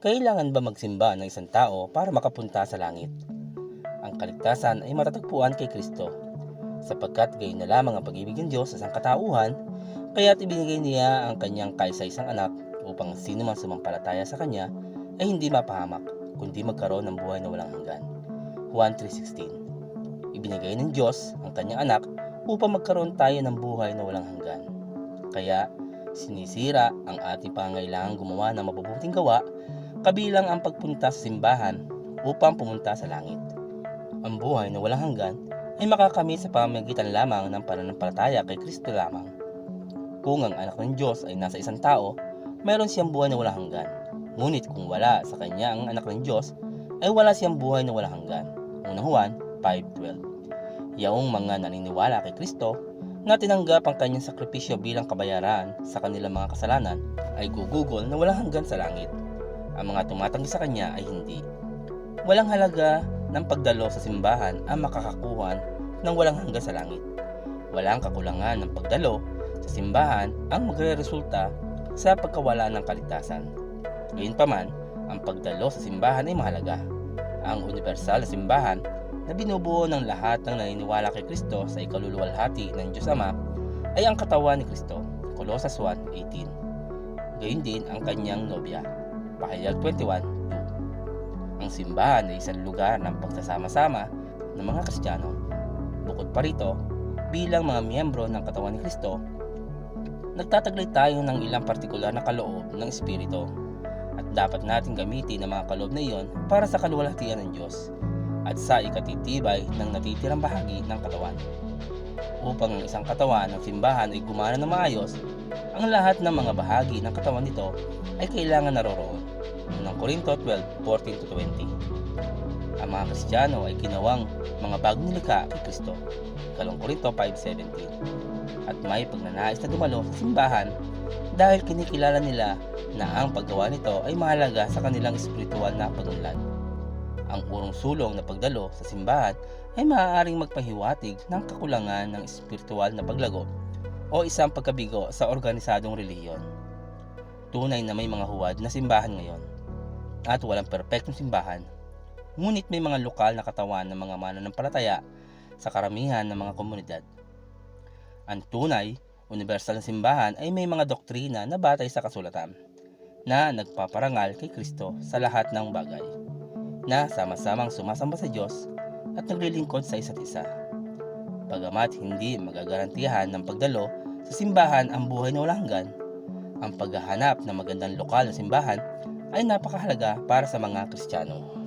Kailangan ba magsimba ng isang tao para makapunta sa langit? Ang kaligtasan ay matatagpuan kay Kristo, sapagkat gayon na lamang ang pag-ibig ng Diyos sa sangkatauhan, kaya't ibinigay niya ang kanyang kaisa-isang anak upang sino man sumampalataya sa kanya ay hindi mapahamak, kundi magkaroon ng buhay na walang hanggan. Juan 3.16 Ibinigay ng Diyos ang kanyang anak upang magkaroon tayo ng buhay na walang hanggan. Kaya, sinisira ang ating pangailangan gumawa ng mabubuting gawa kabilang ang pagpunta sa simbahan upang pumunta sa langit. Ang buhay na walang hanggan ay makakamit sa pamamagitan lamang ng pananampalataya kay Kristo lamang. Kung ang anak ng Diyos ay nasa isang tao, mayroon siyang buhay na walang hanggan. Ngunit kung wala sa kanya ang anak ng Diyos, ay wala siyang buhay na walang hanggan. Unang Juan 5.12 Yaong mga naniniwala kay Kristo na tinanggap ang kanyang sakripisyo bilang kabayaran sa kanilang mga kasalanan ay gugugol na walang hanggan sa langit. Ang mga tumatanggi sa kanya ay hindi. Walang halaga ng pagdalo sa simbahan ang makakakuha ng walang hanggan sa langit. Walang kakulangan ng pagdalo sa simbahan ang magre-resulta sa pagkawala ng kaligtasan. Gayunpaman, ang pagdalo sa simbahan ay mahalaga. Ang universal na simbahan na binubuo ng lahat ng naniniwala kay Kristo sa ikaluluwalhati ng Diyos Ama ay ang katawan ni Kristo. Colossus 1.18 Gayun din ang kanyang nobya. Pahayag 21.2 Ang simbahan ay isang lugar ng pagsasama-sama ng mga Kristiyano. Bukod pa rito, bilang mga miyembro ng katawan ni Kristo, nagtataglay tayo ng ilang partikular na kaloob ng Espiritu at dapat natin gamitin ang mga kaloob na iyon para sa kaluwalhatian ng Diyos at sa ikatitibay ng natitirang bahagi ng katawan. Upang ang isang katawan ng simbahan ay gumana ng maayos, ang lahat ng mga bahagi ng katawan nito ay kailangan naroroon. Unang Korinto 12:14-20 Ang mga Kristiyano ay ginawang mga bagong nilikha kay Kristo. Kalong Korinto 5:17 At may pagnanais na dumalo sa simbahan dahil kinikilala nila na ang paggawa nito ay mahalaga sa kanilang espiritual na pagunlad. Ang urong sulong na pagdalo sa simbahan ay maaaring magpahiwatig ng kakulangan ng espiritual na paglago o isang pagkabigo sa organisadong relihiyon. Tunay na may mga huwad na simbahan ngayon at walang perpektong simbahan, ngunit may mga lokal na katawan ng mga mananampalataya sa karamihan ng mga komunidad. Ang tunay, universal na simbahan ay may mga doktrina na batay sa kasulatan na nagpaparangal kay Kristo sa lahat ng bagay na sama-samang sumasamba sa Diyos at naglilingkod sa isa't isa. Bagamat hindi magagarantiyahan ng pagdalo sa simbahan ang buhay na walang hanggan, ang paghahanap ng magandang lokal na simbahan ay napakahalaga para sa mga Kristiyano.